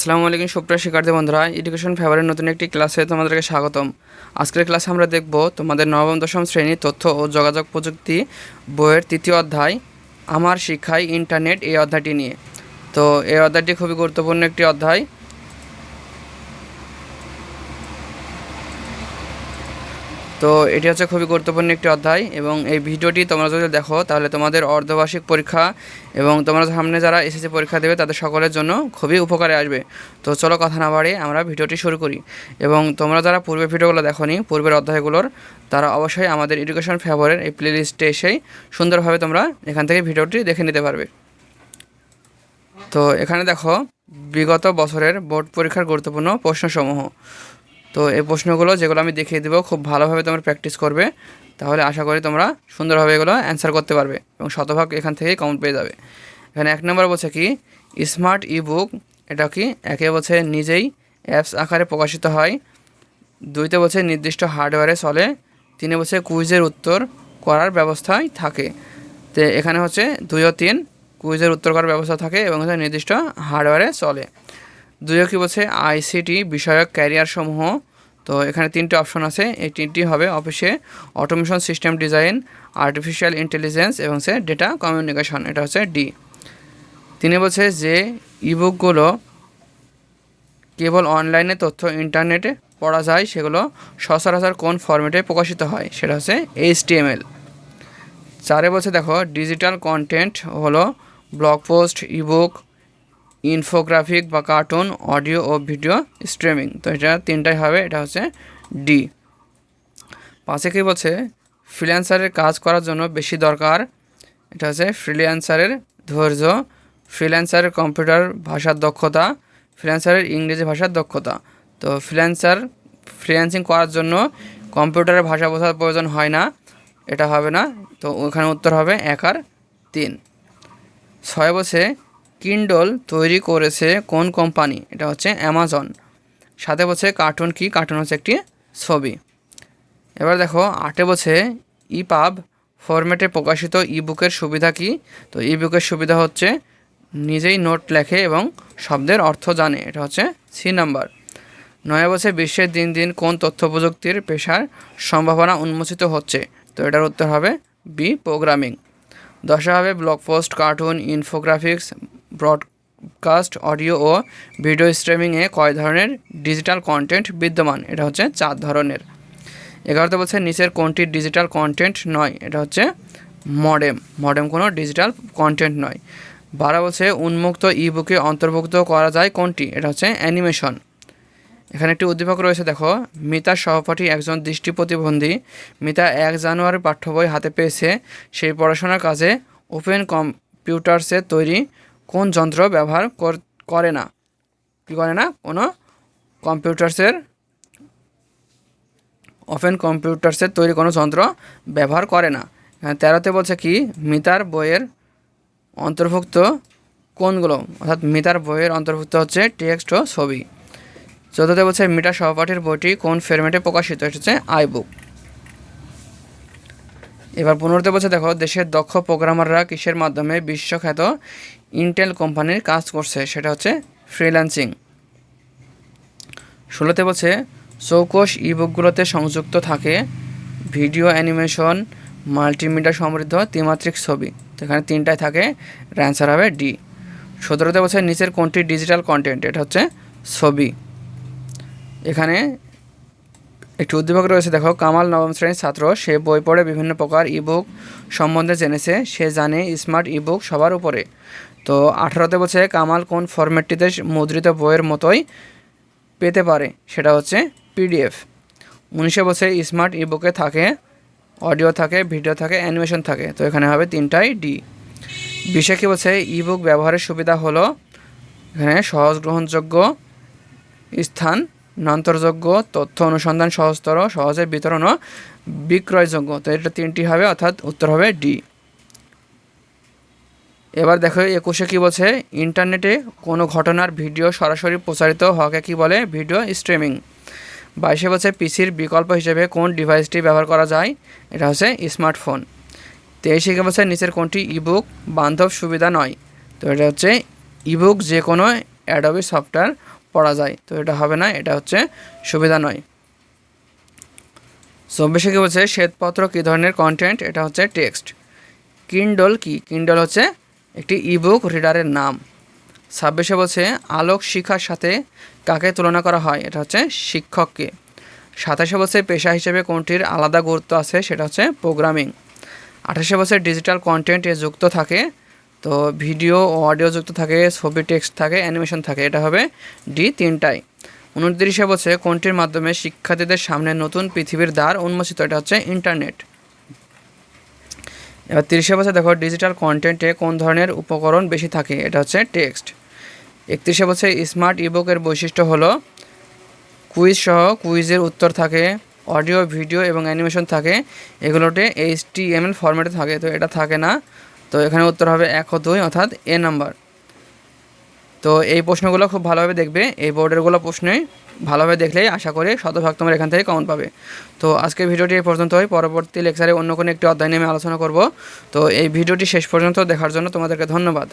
আসসালামু আলাইকুম সুপ্রিয় শিক্ষার্থী বন্ধুরা এডুকেশন ফেভারের নতুন একটি ক্লাসে তোমাদেরকে স্বাগতম। আজকের ক্লাসে আমরা দেখব তোমাদের নবম, দশম শ্রেণি তথ্য ও যোগাযোগ প্রযুক্তি বইয়ের তৃতীয় অধ্যায়, আমার শিক্ষায় ইন্টারনেট এই অধ্যায়টি নিয়ে। তো এই অধ্যায়টি খুবই গুরুত্বপূর্ণ একটি অধ্যায়। তো এটি হচ্ছে খুবই গুরুত্বপূর্ণ একটি অধ্যায় এবং এই ভিডিওটি তোমরা যদি দেখো, তাহলে তোমাদের অর্ধবার্ষিক পরীক্ষা এবং তোমরা সামনে যারা এসএসসি পরীক্ষা দেবে, তাদের সকলের জন্য খুবই উপকারে আসবে। তো চলো কথা না বাড়িয়ে আমরা ভিডিওটি শুরু করি। এবং তোমরা যারা পূর্বের ভিডিওগুলো দেখোনি, পূর্বের অধ্যায়গুলোর, তারা অবশ্যই আমাদের এডুকেশন ফেভারের এই প্লেলিস্টে এসেই সুন্দরভাবে তোমরা এখান থেকে ভিডিওটি দেখে নিতে পারবে। তো এখানে দেখো, বিগত বছরের বোর্ড পরীক্ষার গুরুত্বপূর্ণ প্রশ্নসমূহ। তো এই প্রশ্নগুলো যেগুলো আমি দেখিয়ে দেবো, খুব ভালোভাবে তোমরা প্র্যাকটিস করবে। তাহলে আশা করি তোমরা সুন্দরভাবে এগুলো অ্যান্সার করতে পারবে এবং শতভাগ এখান থেকেই কাউন্ট পেয়ে যাবে। এখানে এক নম্বর বলছে কি স্মার্ট ই বুক এটা কি? একে বলছে নিজেই অ্যাপস আকারে প্রকাশিত হয়। দুইতে বলছে নির্দিষ্ট হার্ডওয়্যারে চলে। তিনে বলছে কুইজের উত্তর করার ব্যবস্থায় থাকে। তো এখানে হচ্ছে দুই ও তিন কুইজের উত্তর করার ব্যবস্থা থাকে এবং নির্দিষ্ট হার্ডওয়্যারে চলে। দুইও কি বলছে? আইসিটি বিষয়ক ক্যারিয়ারসমূহ। তো এখানে তিনটি অপশন আছে। এই তিনটি হবে অফিসে automation system design artificial intelligence এবং সে ডেটা কমিউনিকেশন এটা হচ্ছে ডি তিনি বলছে যে ইবুকগুলো কেবল অনলাইনে তথ্য ইন্টারনেটে পড়া যায়, সেগুলো সচরাচর কোন ফরম্যাটে প্রকাশিত হয়? সেটা হচ্ছে এইচটিএমএল চারে বলছে দেখো ডিজিটাল কন্টেন্ট হলো ব্লগ পোস্ট ইবুক ইনফোগ্রাফিক বা কার্টুন, অডিও ও ভিডিও স্ট্রিমিং। তো এটা তিনটাই হবে, এটা হচ্ছে ডি পাশে কি বলছে? ফ্রিল্যান্সারের কাজ করার জন্য বেশি দরকার, এটা হচ্ছে ফ্রিল্যান্সারের ধৈর্য, ফ্রিল্যান্সারের কম্পিউটার ভাষার দক্ষতা, ফ্রিল্যান্সারের ইংরেজি ভাষার দক্ষতা। তো ফ্রিল্যান্সার, ফ্রিল্যান্সিং করার জন্য কম্পিউটারের ভাষা বোঝার প্রয়োজন হয় না, এটা হবে না। তো ওখানে উত্তর হবে এক আর তিন। ছয় বছরে কিন্ডল তৈরি করেছে কোন কোম্পানি এটা হচ্ছে অ্যামাজন সাথে বলছে কার্টুন কি? কার্টুন হচ্ছে একটি ছবি। এবার দেখো, আটে বছরে ইপাব ফরম্যাটে প্রকাশিত ইবুকের সুবিধা কি? তো ইবুকের সুবিধা হচ্ছে নিজেই নোট লেখে এবং শব্দের অর্থ জানে। এটা হচ্ছে সি নাম্বার নয় বছর বিশ্বের দিন দিন কোন তথ্য প্রযুক্তির পেশার সম্ভাবনা উন্মোচিত হচ্ছে? তো এটার উত্তর হবে বি প্রোগ্রামিং দশে হবে blog post cartoon infographics broadcast audio ও ভিডিও স্ট্রিমিংয়ে কয় ধরনের ডিজিটাল কন্টেন্ট বিদ্যমান? এটা হচ্ছে চার ধরনের। এগারোতে বলছে, নিচের কোনটি ডিজিটাল কন্টেন্ট নয়? এটা হচ্ছে মডেম মডেম কোনো ডিজিটাল কন্টেন্ট নয়। বারো বলছে, উন্মুক্ত ই বুকে অন্তর্ভুক্ত করা যায় কোনটি? এটা হচ্ছে অ্যানিমেশন এখানে একটি উদ্দীপক রয়েছে, দেখো। মিতার সহপাঠী একজন দৃষ্টি প্রতিবন্ধী। মিতা এক জানুয়ারি পাঠ্য বই হাতে পেয়েছে। সেই পড়াশোনার কাজে ওপেন কম্পিউটার্সের তৈরি কোন যন্ত্র ব্যবহার করে না। কী করে না? কোনো কম্পিউটার্সের, ওপেন কম্পিউটার্সের তৈরি কোনো যন্ত্র ব্যবহার করে না। তেরোতে বলছে কি? মিতার বইয়ের অন্তর্ভুক্ত কোনগুলো অর্থাৎ মিতার বইয়ের অন্তর্ভুক্ত হচ্ছে টেক্সট ও ছবি। চতুর্থ বলছে, মিটার সহপাঠীর বইটি কোন ফরম্যাটে প্রকাশিত? হচ্ছে আই বুক এবার পনেরোতে বলছে, দেখো, দেশের দক্ষ প্রোগ্রামাররা কিসের মাধ্যমে বিশ্বখ্যাত ইন্টেল কোম্পানির কাজ করছে? সেটা হচ্ছে ফ্রিল্যান্সিং ষোলোতে বলছে চৌকোষ ইবুকগুলোতে সংযুক্ত থাকে ভিডিও অ্যানিমেশন মাল্টিমিডিয়া সমৃদ্ধ ত্রিমাত্রিক ছবি। তো এখানে তিনটায় থাকে অ্যান্সার হবে ডি সতেরোতে বলছে, নিচের কোনটি ডিজিটাল কন্টেন্ট এটা হচ্ছে ছবি। এখানে একটি উদ্দীপক রয়েছে, দেখো, কামাল নবম শ্রেণির ছাত্র। সে বই পড়ে বিভিন্ন প্রকার ইবুক সম্বন্ধে জেনেছে। সে জানে স্মার্ট ইবুক সবার উপরে। তো আঠারোতে বলছে, কামাল কোন ফরম্যাটটিতে মুদ্রিত বইয়ের মতোই পেতে পারে? সেটা হচ্ছে পিডিএফ উনিশে বছর স্মার্ট ইবুকে থাকে অডিও থাকে ভিডিও থাকে অ্যানিমেশন থাকে। তো এখানে হবে তিনটাই ডি বিশে কি বলছে ইবুক ব্যবহারের সুবিধা হলো, এখানে সহজ গ্রহণযোগ্য স্থান নান্তরযোগ্য তথ্য অনুসন্ধান সহজতর, সহজে বিতরণ ও বিক্রয়যোগ্য। তো এটা তিনটি হবে, অর্থাৎ উত্তর হবে ডি এবার দেখো, একুশে কী বলছে? ইন্টারনেটে কোনো ঘটনার ভিডিও সরাসরি প্রচারিত হওয়াকে কী বলে? Video streaming. বাইশে বলছে, পিসির বিকল্প হিসেবে কোন ডিভাইসটি ব্যবহার করা যায়? এটা হচ্ছে স্মার্টফোন। তেইশে বছর নিচের কোনটি ইবুক বান্ধব সুবিধা নয়? তো এটা হচ্ছে ইবুক যে কোনো অ্যাডোবি সফটওয়্যার পড়া যায়। তো এটা হবে না, এটা হচ্ছে সুবিধা নয়। চব্বিশে কী বলছে, শ্বেতপত্র কী ধরনের কন্টেন্ট এটা হচ্ছে টেক্সট কিন্ডল কি? কিন্ডল হচ্ছে একটি ইবুক রিডারের নাম। ছাব্বিশে বলছে, আলোক শিখার সাথে কাকে তুলনা করা হয়? এটা হচ্ছে শিক্ষককে। সাতাশে বলছে, পেশা হিসেবে কোনটির আলাদা গুরুত্ব আছে? সেটা হচ্ছে প্রোগ্রামিং আঠাশে বছর ডিজিটাল কন্টেন্ট যুক্ত থাকে তো ভিডিও ও অডিও যুক্ত থাকে, ছবি, টেক্সট থাকে, অ্যানিমেশন থাকে, এটা হবে ডি তিনটাই। উনত্রিশে বছরে কোনটির মাধ্যমে শিক্ষার্থীদের সামনে নতুন পৃথিবীর দ্বার উন্মোচিত? এটা হচ্ছে ইন্টারনেট। এবার তিরিশে বছর দেখো, ডিজিটাল কন্টেন্টে কোন ধরনের উপকরণ বেশি থাকে? এটা হচ্ছে টেক্সট। একত্রিশে বছর স্মার্ট ইবুকের বৈশিষ্ট্য হলো, কুইজ সহ কুইজের উত্তর থাকে, অডিও, ভিডিও এবং অ্যানিমেশন থাকে, এগুলোতে এইচ টি এম এল ফরম্যাটে থাকে, তো এটা থাকে না। তো এখানে উত্তর হবে এক ও দুই, অর্থাৎ এ নাম্বার। তো এই প্রশ্নগুলো খুব ভালোভাবে দেখবে, এই বোর্ডেরগুলো প্রশ্নে ভালোভাবে দেখলেই আশা করি শতভাগ তোমার এখান থেকে কমন পাবে। তো আজকের ভিডিওটি এই পর্যন্তই, পরবর্তী লেকচারে অন্য কোনো একটি অধ্যায় নিয়ে আলোচনা করব। তো এই ভিডিওটি শেষ পর্যন্ত দেখার জন্য তোমাদেরকে ধন্যবাদ।